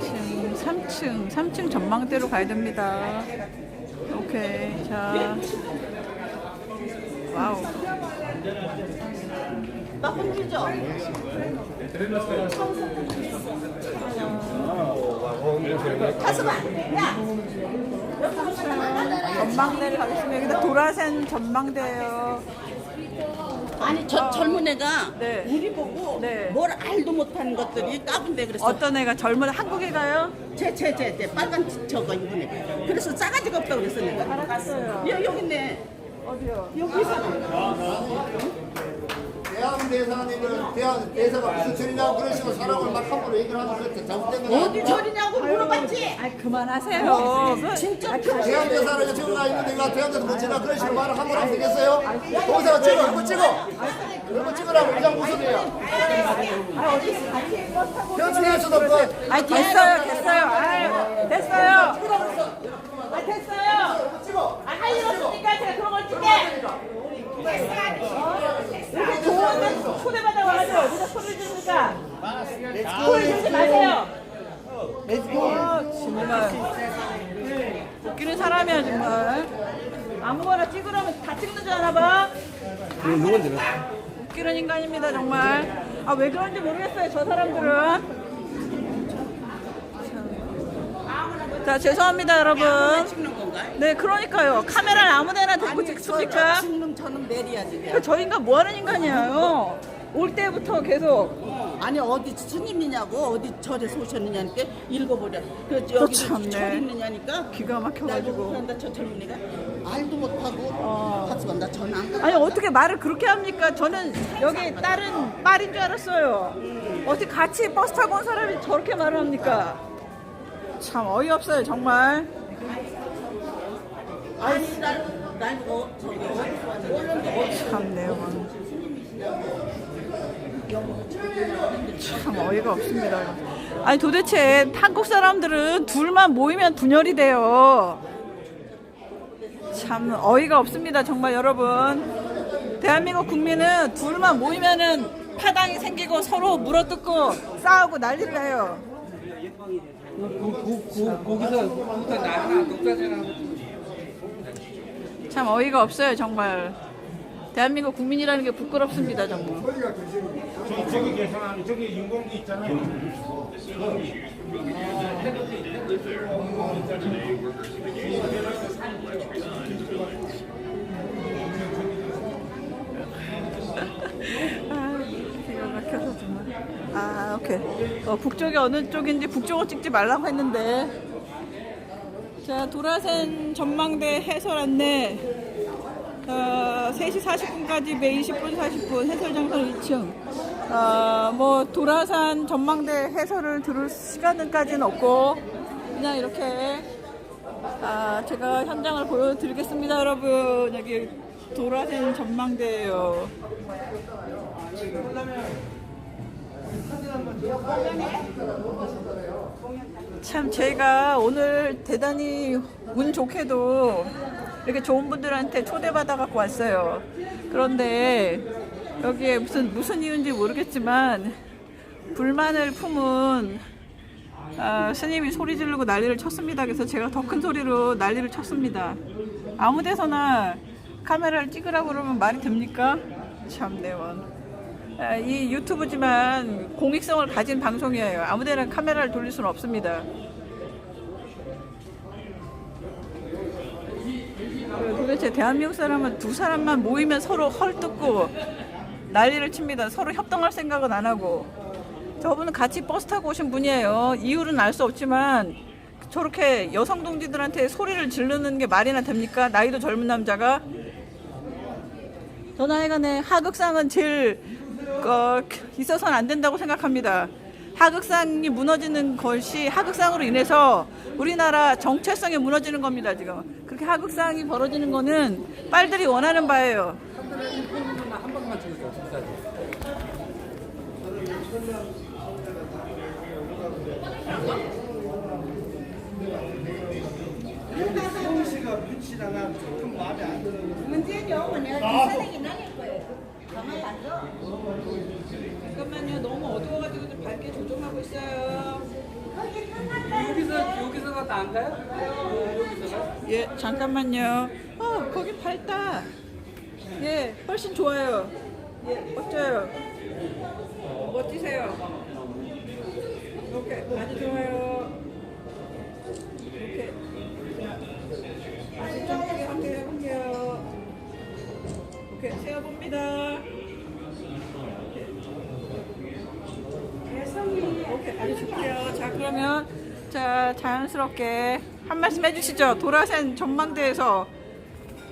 층 3층, 3층 전망대로 가야 됩니다. 오케이, 자. 와우. 나 흔들죠? 가슴아, 야! 전망대를 가겠습니다. 여기다 도라센 전망대예요. 아니 저 젊은 애가 네. 우리 보고 네. 뭘 알도 못하는 것들이 까분데 그래서 어떤 애가 젊은 한국에 가요? 제제제제 빨간 지- 저거 입은 애 그래서 싸가지가 없다고 그랬어 내가 알았어요. 야 여기 있네 어디요? 여기 있어 대학 대사님은 대학 대사가 무슨 소리냐고 식으로 사람을 막 함부로 얘기를 하면 그때 잘못된 거야. 어디 저리냐고 물어봤지 아 그만하세요. 그- 진짜 대학 대사를 지금 나 있는데 이거 대학 대사 못 지나 식으로 말을 함부로 하면 되겠어요? 거기서 찍어, 이거 찍어. 이거 찍으라고 그냥 무슨 일이야? 현충에서도 그아 됐어요, 됐어요. 아 됐어요. 아 됐어요. 찍어. 아, 할일 없으니까 제가 그런 걸 찍게. 이렇게 좋은데 초대받아 와가지고 누가 소리를 지르니까 소리 지르지 마세요. 아, 정말 웃기는 사람이야 정말. 아무거나 찍으라면 다 찍는 줄 아나 봐. 웃기는 인간입니다 정말. 아 왜 그런지 모르겠어요 저 사람들은. 자 죄송합니다 여러분. 찍는 건가? 네, 그러니까요. 카메라를 아무데나 대고 찍습니까? 저 저는 내려야지 그저 인간 뭐 하는 인간이에요? 올 때부터 계속 아니 어디 스님이냐고 어디 절에서 오셨느냐니까 읽어보려 그 여기 참네. 절 있느냐니까 기가 막혀가지고. 그런다 저 젊은 애가 알도 못하고 어. 가서 간다 전화 안 아니 어떻게 말을 그렇게 합니까? 저는 여기 딸은 딸인 줄 알았어요. 어떻게 같이 버스 타고 온 사람이 저렇게 말을 합니까? 참 어이없어요 정말. 아니 날, 참네요. 참 어이가 없습니다. 아니 도대체 한국 사람들은 둘만 모이면 분열이 돼요. 참 어이가 없습니다. 정말 여러분. 대한민국 국민은 둘만 모이면은 파당이 생기고 서로 물어뜯고 싸우고 난리를 내요. 거기서부터 나하나 독자잖아. 참 어이가 없어요 정말. 대한민국 국민이라는 게 부끄럽습니다 정말. 저기, 저기 계산하는 저기 인공기 있잖아요. 아, 기가 막혀서 정말. 아, 오케이. 어, 북쪽이 어느 쪽인지 북쪽을 찍지 말라고 했는데. 자, 도라센 전망대 해설 안내. 어, 3시 40분까지 매 20분 40분 해설장선 2층. 어, 뭐 도라산 전망대 해설을 들을 시간까지는 없고 그냥 이렇게 아, 제가 현장을 보여드리겠습니다, 여러분. 여기 도라센 전망대예요. 참 제가 오늘 대단히 운 좋게도 이렇게 좋은 분들한테 초대받아 갖고 왔어요. 그런데 여기에 무슨 무슨 이유인지 모르겠지만 불만을 품은 아, 스님이 소리 지르고 난리를 쳤습니다. 그래서 제가 더 큰 소리로 난리를 쳤습니다. 아무 데서나 카메라를 찍으라고 그러면 말이 됩니까? 참 내원. 아, 이 유튜브지만 공익성을 가진 방송이에요. 아무데나 카메라를 돌릴 수는 없습니다. 그 도대체 대한민국 사람은 두 사람만 모이면 서로 헐뜯고 난리를 칩니다. 서로 협동할 생각은 안 하고. 저분은 같이 버스 타고 오신 분이에요. 이유는 알 수 없지만 저렇게 여성 동지들한테 소리를 지르는 게 말이나 됩니까? 나이도 젊은 남자가. 전하여간에 하극상은 제일 어, 있어서는 안 된다고 생각합니다. 하극상이 무너지는 것이 하극상으로 인해서 우리나라 정체성이 무너지는 겁니다. 지금 그렇게 하극상이 벌어지는 거는 빨들이 원하는 바예요. 한 방만 기사내기 나닐 거예요 잠깐만요. 너무 어두워가지고 좀 밝게 조정하고 있어요. 여기서 여기서가 나은가요? 여기서가? 예, 잠깐만요. 어, 거기 밝다. 예, 훨씬 좋아요. 예, 멋져요. 멋지세요. 이렇게 아주 좋아요. 이렇게. 아주 좀 크게 할게요, 할게요. 이렇게 세워봅니다. 좋고요. 자, 그러면 자 자연스럽게 한 말씀 해주시죠. 도라센 전망대에서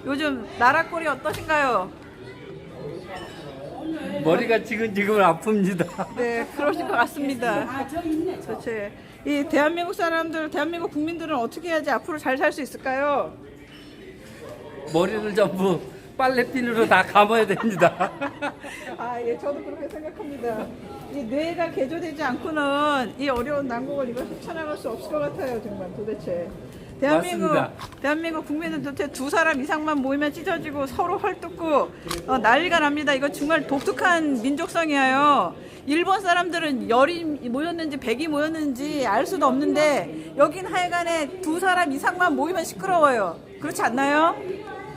요즘 나라 꼴이 어떠신가요? 머리가 지금 지금 아픕니다. 네, 그러실 것 같습니다. 그렇지. 이 대한민국 사람들, 대한민국 국민들은 어떻게 해야지 앞으로 잘 살 수 있을까요? 머리를 전부 빨래핀으로 다 감아야 됩니다. 아, 예, 저도 그렇게 생각합니다. 이 뇌가 개조되지 않고는 이 어려운 난국을 이걸 헤쳐나갈 수 없을 것 같아요, 정말 도대체. 대한민국, 맞습니다. 대한민국 국민은 도대체 두 사람 이상만 모이면 찢어지고 서로 헐뜯고 어, 난리가 납니다. 이거 정말 독특한 민족성이에요. 일본 사람들은 열이 모였는지 백이 모였는지 알 수도 없는데 여긴 하여간에 두 사람 이상만 모이면 시끄러워요. 그렇지 않나요?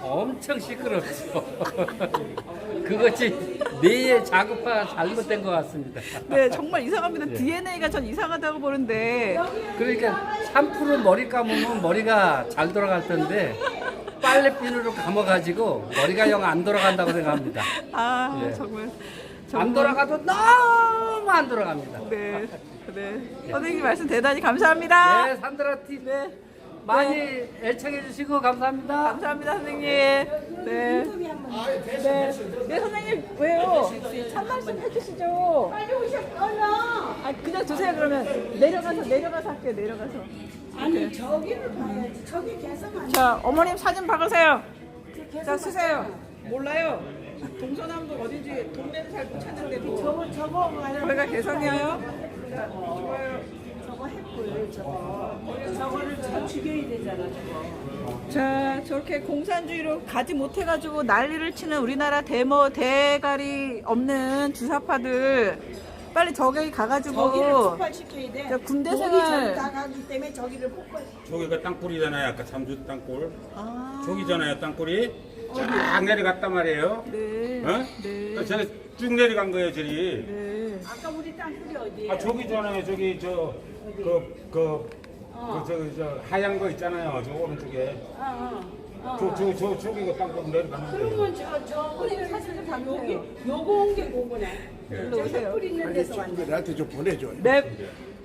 엄청 시끄럽죠. 그것이 뇌의 자극화가 잘못된 것 같습니다. 네, 정말 이상합니다. DNA가 전 이상하다고 보는데 그러니까 3% 머리 감으면 머리가 잘 돌아갈 텐데 빨래핀으로 감아가지고 머리가 영 안 돌아간다고 생각합니다. 아 예. 정말 안 돌아가도 너무 안 돌아갑니다. 네, 네. 선생님 말씀 대단히 감사합니다. 네, 산드라 TV 많이 애청해 주시고 감사합니다. 감사합니다, 선생님. 네. 네. 네, 선생님 왜요? 한 말씀 해주시죠. 빨리 얼른. 아, 그냥 두세요 그러면 내려가서 내려가서 할게요. 내려가서. 아니 저기를 봐야지. 저기 개성 자, 어머님 사진 박으세요. 자, 쓰세요. 몰라요. 동서남북 어딘지 동네는 잘 못 찾는데 뭐. 저거 저거 저희가 개성이에요. 자, 좋아요. 저거를 쳐 죽여야 되잖아, 저거. 자, 저렇게 공산주의로 가지 못해가지고 난리를 치는 우리나라 대모 대가리 없는 주사파들 빨리 저기 가가지고 저기를 폭발시켜야 돼. 저 군대 목이 생활- 잘 나가기 때문에 저기를 폭발. 저기가 땅굴이잖아요. 아까 삼주 땅굴. 저기잖아요. 땅굴이 쫙 내려갔단 말이에요. 네, 어? 네, 그쭉 내려간 거예요, 저리. 네. 아까 우리 땅굴이 어디예요? 아 저기잖아요. 저기 저 그그그 저기 저 하얀 거 있잖아요. 저 오른쪽에. 어, 어. 저저 저 저기 그 땅굴 내려가는 거예요. 그러면 저, 저, 우리 사실 좀 여기, 요거 온 게 그거네. 일로 오세요. 있는 데서 왔네. 친구들한테 좀 보내줘. 네,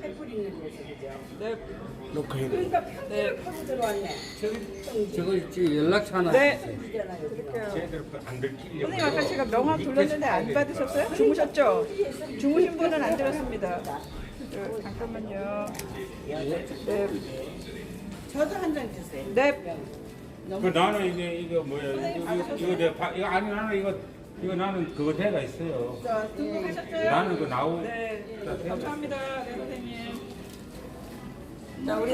햇불 있는 데서, 그죠? 네, 해. 그러니까 편지를 파고 들어왔네. 저거 있지 연락처 하나. 네. 그안 들키려고. 선생님 아까 제가 명함 돌렸는데 안 받으셨어요? 주무셨죠? 주무신 분은 안 들었습니다. 저, 잠깐만요. 네, 저도 한 장 주세요. 네. 그 나는 이게 이거 뭐야? 이거 이거, 이거 내 바, 이거 아니 나는 이거 이거 나는 그거 대가 있어요. 자, 등록하셨어요? 나는 그 나오. 네, 감사합니다, 네, 선생님. 자, 우리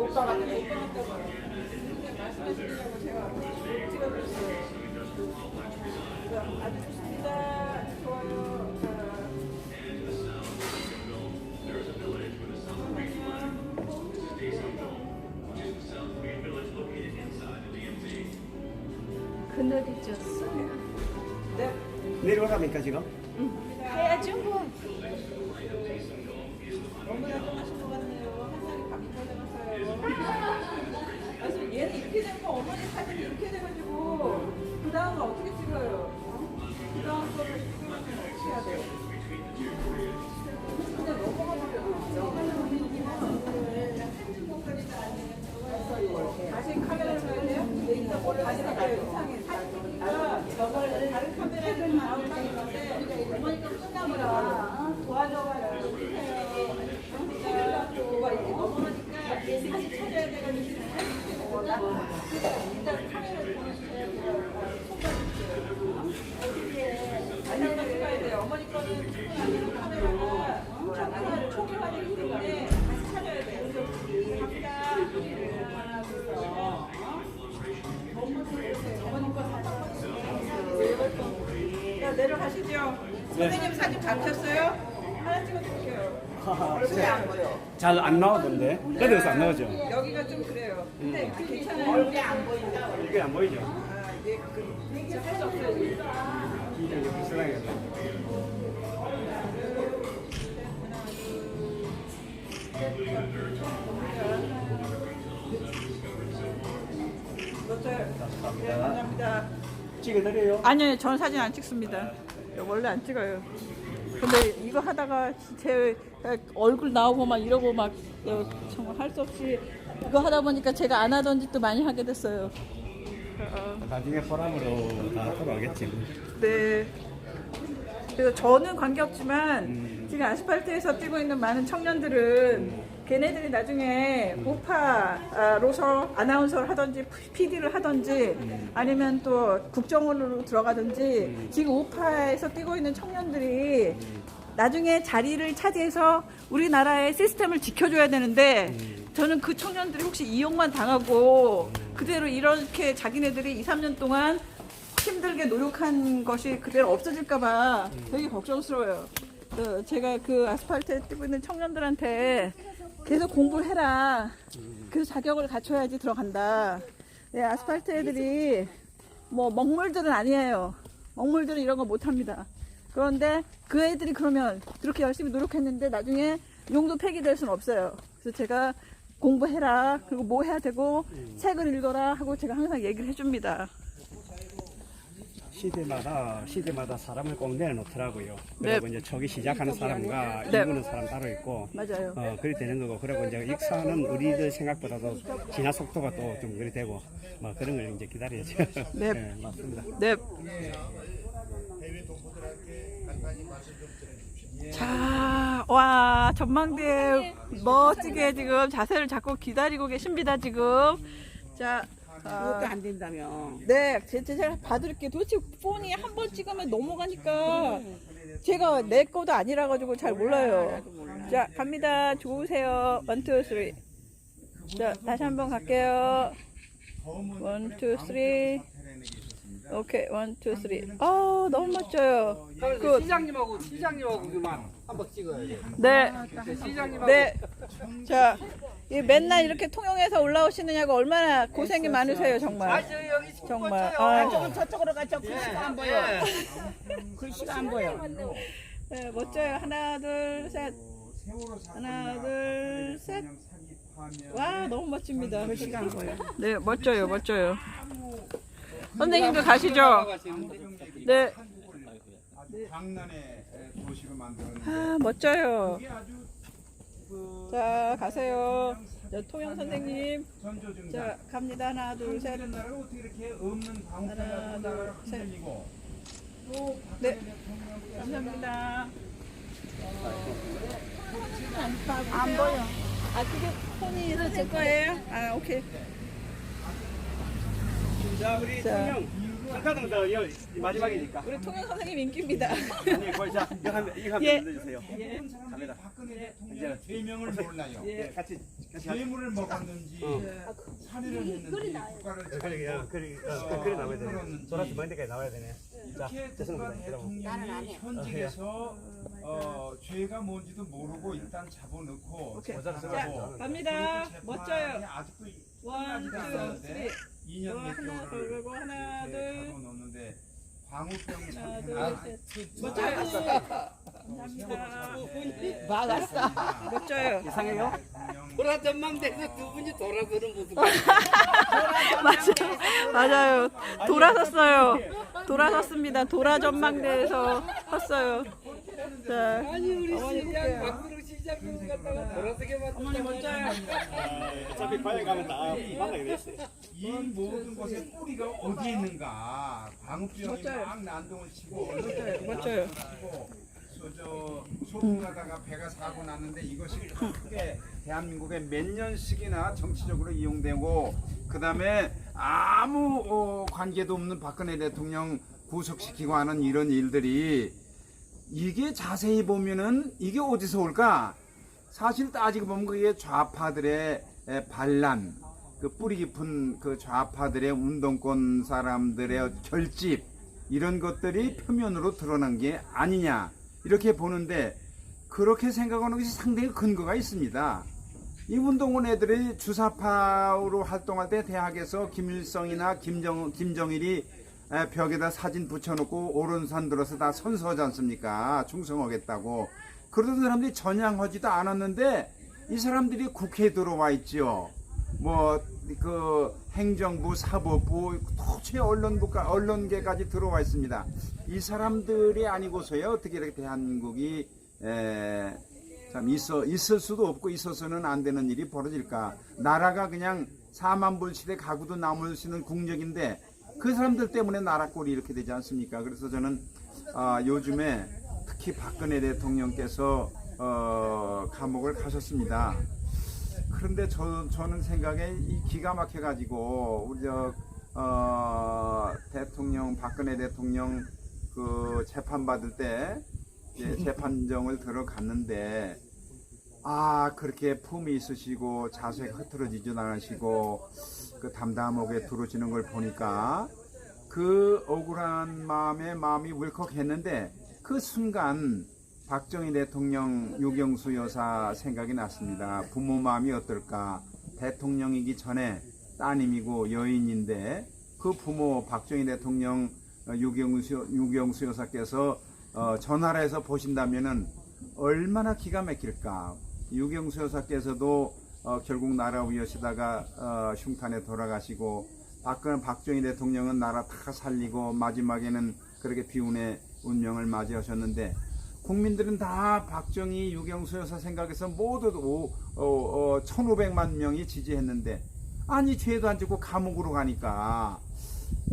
못 박았네. 못 박았다고요. 말씀해 주시려고 제가 찍어드렸어요. 자, 아주 좋습니다. 좋아요. 자. 그늘이 졌어. 네. 내려가랍니까 지금? 해야죠 선생님 사진 감셨어요? 하나 찍어드릴게요. 얼굴이 안 보여. 잘 안 나오던데. 그래서 안 나오죠. 여기가 좀 그래요. 근데 그 괜찮아요. 얼굴이 안 보인다. 이게 안 보이죠? 아, 이게 그, 이제 할수 없어요. 이게 불쌍하게. 맞아요. 네, 감사합니다. 찍어드려요. 아니요, 저는 사진 안 찍습니다. 원래 안 찍어요. 근데 이거 하다가 제 얼굴 나오고 막 이러고 막 어, 정말 할 수 없이 이거 하다 보니까 제가 안 하던 짓도 많이 하게 됐어요. 어, 나중에 보람으로 다 돌아오겠지. 네. 그래서 저는 관계 없지만 지금 아스팔트에서 뛰고 있는 많은 청년들은 걔네들이 나중에 우파로서 아나운서를 하든지 PD를 하든지 아니면 또 국정원으로 들어가든지 지금 우파에서 뛰고 있는 청년들이 나중에 자리를 차지해서 우리나라의 시스템을 지켜줘야 되는데 저는 그 청년들이 혹시 이용만 당하고 그대로 이렇게 자기네들이 2, 3년 동안 힘들게 노력한 것이 그대로 없어질까봐 되게 걱정스러워요. 어, 제가 그 아스팔트에 뛰고 있는 청년들한테 계속 공부해라. 그래서 자격을 갖춰야지 들어간다. 네, 아스팔트 애들이 뭐 먹물들은 아니에요. 먹물들은 이런 거 못합니다. 그런데 그 애들이 그러면 그렇게 열심히 노력했는데 나중에 용도 폐기될 수는 없어요. 그래서 제가 공부해라. 그리고 뭐 해야 되고 책을 읽어라 하고 제가 항상 얘기를 해줍니다. 시대마다 시대마다 사람을 꼭 내놓더라고요. 네. 그리고 이제 초기 시작하는 사람과 네. 이루는 사람 따로 있고. 맞아요. 어, 그리 되는 거고. 그리고 이제 익사는 우리들 생각보다도 진화 속도가 또 좀 그리 되고, 뭐 그런 걸 이제 기다려야죠. 네. 네, 맞습니다. 네. 자, 와, 전망대 멋지게 지금 자세를 잡고 기다리고 계십니다, 지금. 자, 그것도 아, 안 된다며. 네, 제, 제- 제가 봐드릴게요. 도대체 폰이 한 번 찍으면 넘어가니까 제가 내 거도 아니라 가지고 잘 몰라요. 자, 갑니다. 좋으세요. 원, 투, 쓰리. 자, 다시 한 번 갈게요. 원, 투, 쓰리. 오케이, 원, 투, 쓰리. 아, 너무 멋져요. 그, 시장님하고 시장님하고 그만 한번 찍어야 돼. 네, 시장님하고 네. 자, 이 맨날 이렇게 통영에서 올라오시느냐고 얼마나 고생이 많으세요, 정말. 저 여기 정말. 아, 조금 저쪽으로 가죠. 글씨가 안 보여. 글씨가 안 보여. 네, 멋져요. 하나, 둘, 셋. 하나, 둘, 셋. 와, 너무 멋집니다. 글씨가 안 보여. 네, 멋져요, 멋져요. 선생님도 가시죠. 네. 장난의 도시로 만드는 아, 멋져요. 이게 아주 그 자, 가세요. 자, 통영 선생님. 자, 갑니다. 하나, 둘, 셋. 이런 나라가 어떻게 이렇게 없는 하나, 둘, 나라가 셋. 흔들리고 또 네. 감사합니다. 안 보여. 아, 그게 폰이 제 거예요? 아, 오케이. 자, 우리 자. 통영 한 카드 더 여- 마지막이니까. 우리 통영 선생님 인기입니다. 아니, 거기 자, 이거 한, 이거 한 예. 번 넣어주세요. 사람들이 박근혜 대통령 죄명을 몰라요. 예, 같이, 같이 하자. 뇌물을 먹었는지 살해를 했는지 국가를 그래, 그래, 그래, 어, 그래 나와야 되네. 돌아서 먼 데까지 나와야 되네. 자, 이렇게 죄송합니다. 국가. 대통령이 현직에서 어, 죄가 뭔지도 모르고 일단 잡아놓고 오케이. 자, 갑니다. 재판이 멋져요. 아직도 원, 투, 쓰리. 2년 어, 몇 하나, 그리고 하나, 둘. 잡아놓는데 광우병 하나, 사태나 둘, 셋. 멋져요. 멋져요. 이상해요? 돌아 전망대에서 두 분이 돌아서는 모습. 맞아요. 맞아요. 돌아섰어요. 돌아섰습니다. 돌아 전망대에서 섰어요. 자, 아니 우리 시장 밖으로 갔다가 돌아서게 만든 어머니 멋져요. 어차피 과외 가면 다 만나게 됐어요. 이 모든 것의 뿌리가 어디에 있는가? 광우병이 막 난동을 치고 멋져요. 저 소풍하다가 배가 사고 났는데 이것이 크게 대한민국에 몇 년씩이나 정치적으로 이용되고 그 다음에 아무 어, 관계도 없는 박근혜 대통령 구속시키고 하는 이런 일들이 이게 자세히 보면은 이게 어디서 올까? 사실 따지고 보면 그게 좌파들의 에, 반란, 그 뿌리 깊은 그 좌파들의 운동권 사람들의 결집 이런 것들이 표면으로 드러난 게 아니냐 이렇게 보는데 그렇게 생각하는 것이 상당히 근거가 있습니다. 이 운동원 애들이 주사파로 활동할 때 대학에서 김일성이나 김정, 김정일이 에, 벽에다 사진 붙여놓고 오른산 들어서 다 선서하지 않습니까? 충성하겠다고. 그러던 사람들이 전향하지도 않았는데 이 사람들이 국회에 들어와 있죠. 뭐, 그 행정부, 사법부, 도처에 언론부가, 언론계까지 들어와 있습니다. 이 사람들이 아니고서야 어떻게 이렇게 대한민국이 에, 참 있어 있을 수도 없고 있어서는 안 되는 일이 벌어질까? 나라가 그냥 4만 불 시대 가구도 남을 수 있는 국력인데 그 사람들 때문에 나라 꼴이 이렇게 되지 않습니까? 그래서 저는 아, 요즘에 특히 박근혜 대통령께서 어, 감옥을 가셨습니다. 그런데 저, 저는 생각에 이 기가 막혀가지고 우리 저 어, 대통령 박근혜 대통령 그 재판 받을 때 재판정을 들어갔는데 아 그렇게 품이 있으시고 자세 흐트러지지 않으시고 그 담담하게 들어오시는 걸 보니까 그 억울한 마음에 마음이 울컥했는데 그 순간 박정희 대통령 유경수 여사 생각이 났습니다. 부모 마음이 어떨까? 대통령이기 전에 따님이고 여인인데 그 부모 박정희 대통령 어, 유경수, 유경수 여사께서 어, 전화를 해서 보신다면은 얼마나 기가 막힐까. 유경수 여사께서도 어, 결국 나라 위하시다가 어, 흉탄에 돌아가시고 박근 박정희 대통령은 나라 다 살리고 마지막에는 그렇게 비운의 운명을 맞이하셨는데 국민들은 다 박정희 유경수 여사 생각해서 모두 오, 어, 어, 1500만 명이 지지했는데 아니 죄도 안 짓고 감옥으로 가니까.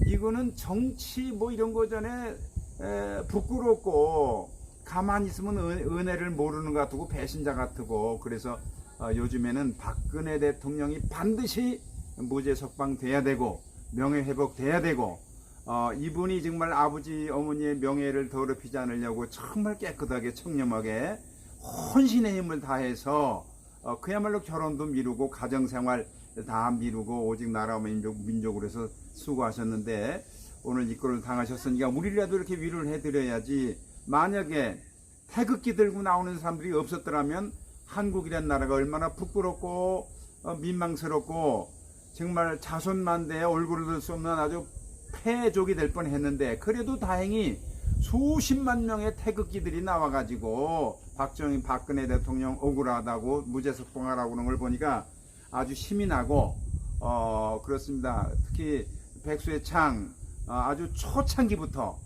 이거는 정치 뭐 이런 거 전에 에, 부끄럽고 가만히 있으면 은, 은혜를 모르는 것 같고 배신자 같고 그래서 어, 요즘에는 박근혜 대통령이 반드시 무죄 석방돼야 되고 명예 회복돼야 되고 어, 이분이 정말 아버지 어머니의 명예를 더럽히지 않으려고 정말 깨끗하게 청렴하게 혼신의 힘을 다해서 어, 그야말로 결혼도 미루고 가정생활 다 미루고 오직 나라 민족, 민족으로 해서 수고하셨는데 오늘 이꼴을 당하셨으니까 우리라도 이렇게 위로를 해드려야지. 만약에 태극기 들고 나오는 사람들이 없었더라면 한국이란 나라가 얼마나 부끄럽고 어, 민망스럽고 정말 자손만대에 얼굴을 들 수 없는 아주 패족이 될 뻔했는데 그래도 다행히 수십만 명의 태극기들이 나와가지고 박정희 박근혜 대통령 억울하다고 무죄 석방하라고 그런 걸 보니까 아주 힘이 나고 어 그렇습니다. 특히 백수의 창 어, 아주 초창기부터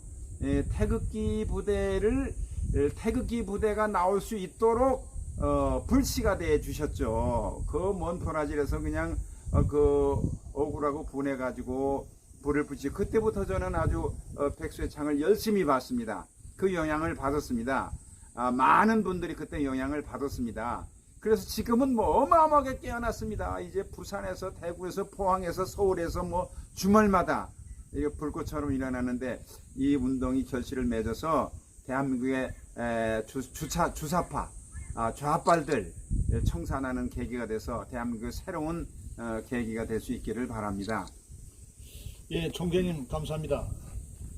예, 태극기 부대를 예, 태극기 부대가 나올 수 있도록 어, 불씨가 돼 주셨죠. 그 먼 브라질에서 그냥 어, 그 억울하고 분해 가지고 불을 붙이 그때부터 저는 아주 어, 백수의 창을 열심히 봤습니다. 그 영향을 받았습니다. 아, 많은 분들이 그때 영향을 받았습니다. 그래서 지금은 뭐 어마어마하게 깨어났습니다. 이제 부산에서 대구에서 포항에서 서울에서 뭐 주말마다 이게 불꽃처럼 일어나는데 이 운동이 결실을 맺어서 대한민국의 에, 주, 주차, 주사파 아, 좌빨들 청산하는 계기가 돼서 대한민국의 새로운 어, 계기가 될 수 있기를 바랍니다. 예, 총장님 감사합니다.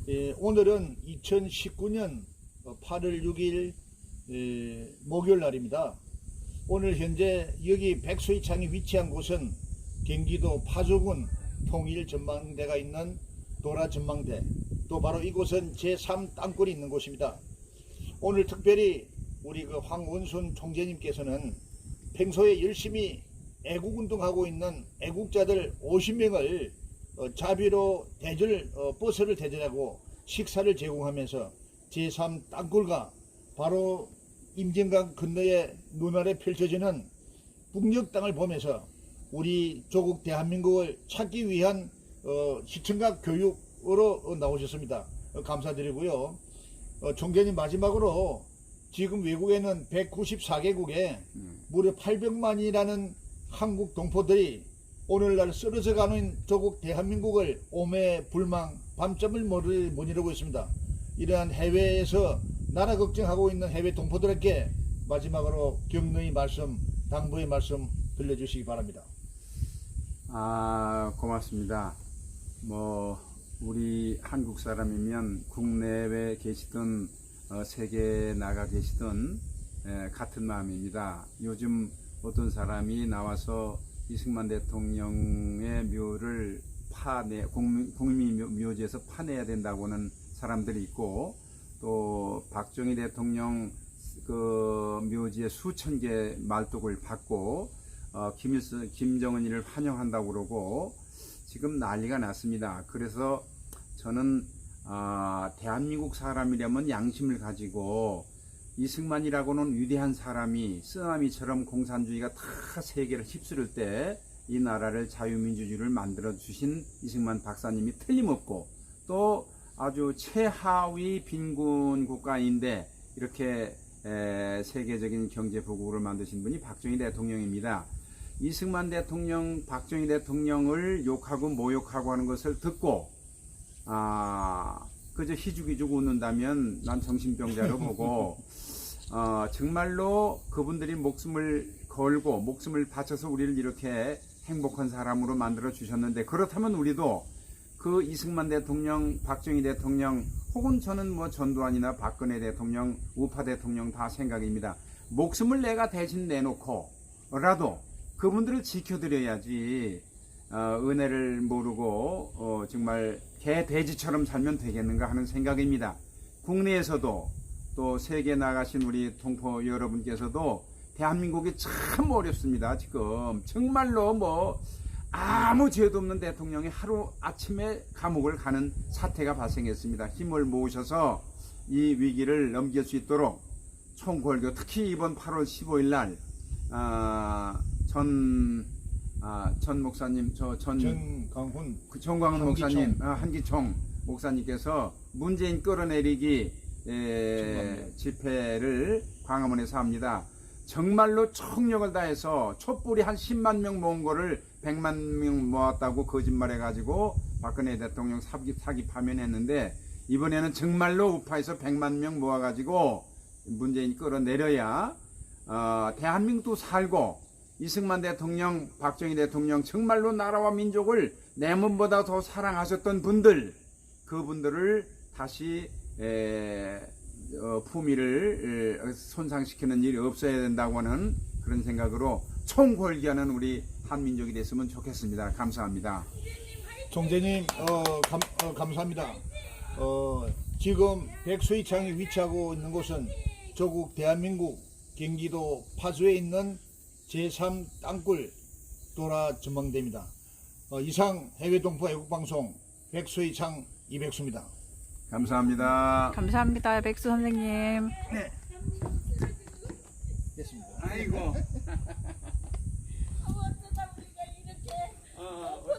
예, 오늘은 2019년 8월 6일 예, 목요일 날입니다. 오늘 현재 여기 백소이창이 위치한 곳은 경기도 파주군 통일 전망대가 있는 도라 전망대 또 바로 이곳은 제3 땅굴이 있는 곳입니다. 오늘 특별히 우리 그 황원순 총재님께서는 평소에 열심히 애국 운동하고 있는 애국자들 50명을 어, 자비로 대절 어, 버스를 대절하고 식사를 제공하면서 제3 땅굴과 바로 임진강 건너에 눈아래 펼쳐지는 북녘 땅을 보면서 우리 조국 대한민국을 찾기 위한 어, 시청각 교육으로 어, 나오셨습니다. 어, 감사드리고요. 어, 총재님 마지막으로 지금 외국에는 194개국에 무려 800만이라는 한국 동포들이 오늘날 쓰러져 가는 조국 대한민국을 오매 불망 밤잠을 못 이루고 있습니다. 이러한 해외에서 나라 걱정하고 있는 해외 동포들에게 마지막으로 격려의 말씀, 당부의 말씀 들려주시기 바랍니다. 아 고맙습니다. 뭐 우리 한국 사람이면 국내에 계시든 어, 세계에 나가 계시든 에, 같은 마음입니다. 요즘 어떤 사람이 나와서 이승만 대통령의 묘를 파내 국민, 묘지에서 파내야 된다고는 사람들이 있고 또 박정희 대통령 그 묘지에 수천 개 말뚝을 받고 어, 김일성, 김정은이를 환영한다고 그러고 지금 난리가 났습니다. 그래서 저는 아, 대한민국 사람이라면 양심을 가지고 이승만이라고는 위대한 사람이 쓰나미처럼 공산주의가 다 세계를 휩쓸을 때 이 나라를 자유민주주의를 만들어 주신 이승만 박사님이 틀림없고 또 아주 최하위 빈곤 국가인데 이렇게 에, 세계적인 경제 보국을 만드신 분이 박정희 대통령입니다. 이승만 대통령, 박정희 대통령을 욕하고 모욕하고 하는 것을 듣고 아 그저 희죽희죽 웃는다면 난 정신병자로 보고 어, 정말로 그분들이 목숨을 걸고 목숨을 바쳐서 우리를 이렇게 행복한 사람으로 만들어 주셨는데 그렇다면 우리도 그 이승만 대통령, 박정희 대통령 혹은 저는 뭐 전두환이나 박근혜 대통령, 우파 대통령 다 생각입니다. 목숨을 내가 대신 내놓고라도 그분들을 지켜드려야지 어, 은혜를 모르고 어, 정말 개 돼지처럼 살면 되겠는가 하는 생각입니다. 국내에서도 또 세계 나가신 우리 동포 여러분께서도 대한민국이 참 어렵습니다. 지금 정말로 뭐 아무 죄도 없는 대통령이 하루 아침에 감옥을 가는 사태가 발생했습니다. 힘을 모으셔서 이 위기를 넘길 수 있도록 총궐교 특히 이번 8월 15일 날 아, 전, 아, 전 목사님 저 전 전강훈 그 정광훈 한기총. 목사님, 아, 한기총 목사님께서 문재인 끌어내리기 에, 집회를 광화문에서 합니다. 정말로 총력을 다해서 촛불이 한 10만 명 모은 거를 100만 명 모았다고 거짓말해가지고 박근혜 대통령 사기, 사기 파면했는데 이번에는 정말로 우파에서 100만 명 모아가지고 문재인이 끌어내려야 어, 대한민국도 살고 이승만 대통령, 박정희 대통령 정말로 나라와 민족을 내 몸보다 더 사랑하셨던 분들 그분들을 다시 에, 어, 품위를 에, 손상시키는 일이 없어야 된다고 하는 그런 생각으로 총궐기하는 우리 한민족이 됐으면 좋겠습니다. 감사합니다. 총재님 어, 감, 어, 감사합니다. 어, 지금 백수이창이 위치하고 있는 곳은 조국 대한민국 경기도 파주에 있는 제3 땅굴 도라 전망대입니다. 어, 이상 해외 동포 애국 방송 백수이창 이백수입니다. 감사합니다. 감사합니다, 백수 선생님. 됐습니다. 아이고. 어쩌다 우리가 이렇게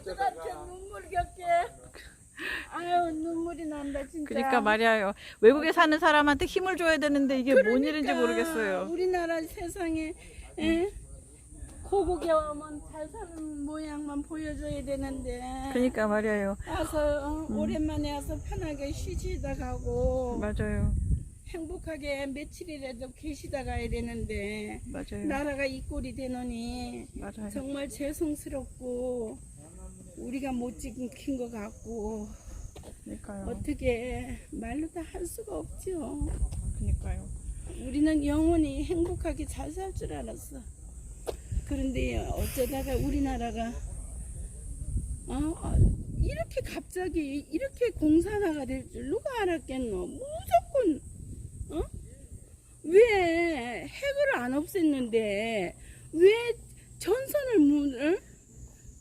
포도한테 눈물 겪게 아유 눈물이 난다 진짜 그러니까 말이에요. 외국에 사는 사람한테 힘을 줘야 되는데 이게 뭔 일인지 그러니까 모르겠어요. 우리나라 세상에 에? 고국에 오면 잘 사는 모양만 보여줘야 되는데 그러니까 말이에요. 와서 어, 오랜만에 와서 편하게 쉬시다 가고 맞아요. 행복하게 며칠이라도 계시다 가야 되는데 맞아요. 나라가 이 꼴이 되노니 맞아요. 정말 죄송스럽고 우리가 못 지킨 것 같고 그러니까요. 어떻게 말로 다 할 수가 없죠. 그러니까요. 우리는 영원히 행복하게 잘 살 줄 알았어. 그런데 어쩌다가 우리나라가 어, 어, 이렇게 갑자기 이렇게 공산화가 될 줄 누가 알았겠노? 무조건 어? 왜 핵을 안 없앴는데 왜 전선을 문,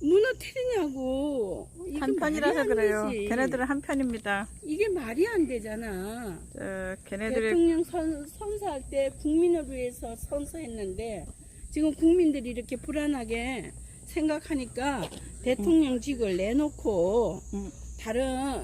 무너뜨리냐고. 이게 한편이라서 그래요. 되지. 걔네들은 한편입니다. 이게 말이 안 되잖아. 저, 걔네들이 대통령 선, 선서할 때 국민을 위해서 선서했는데 지금 국민들이 이렇게 불안하게 생각하니까 대통령직을 내놓고 다른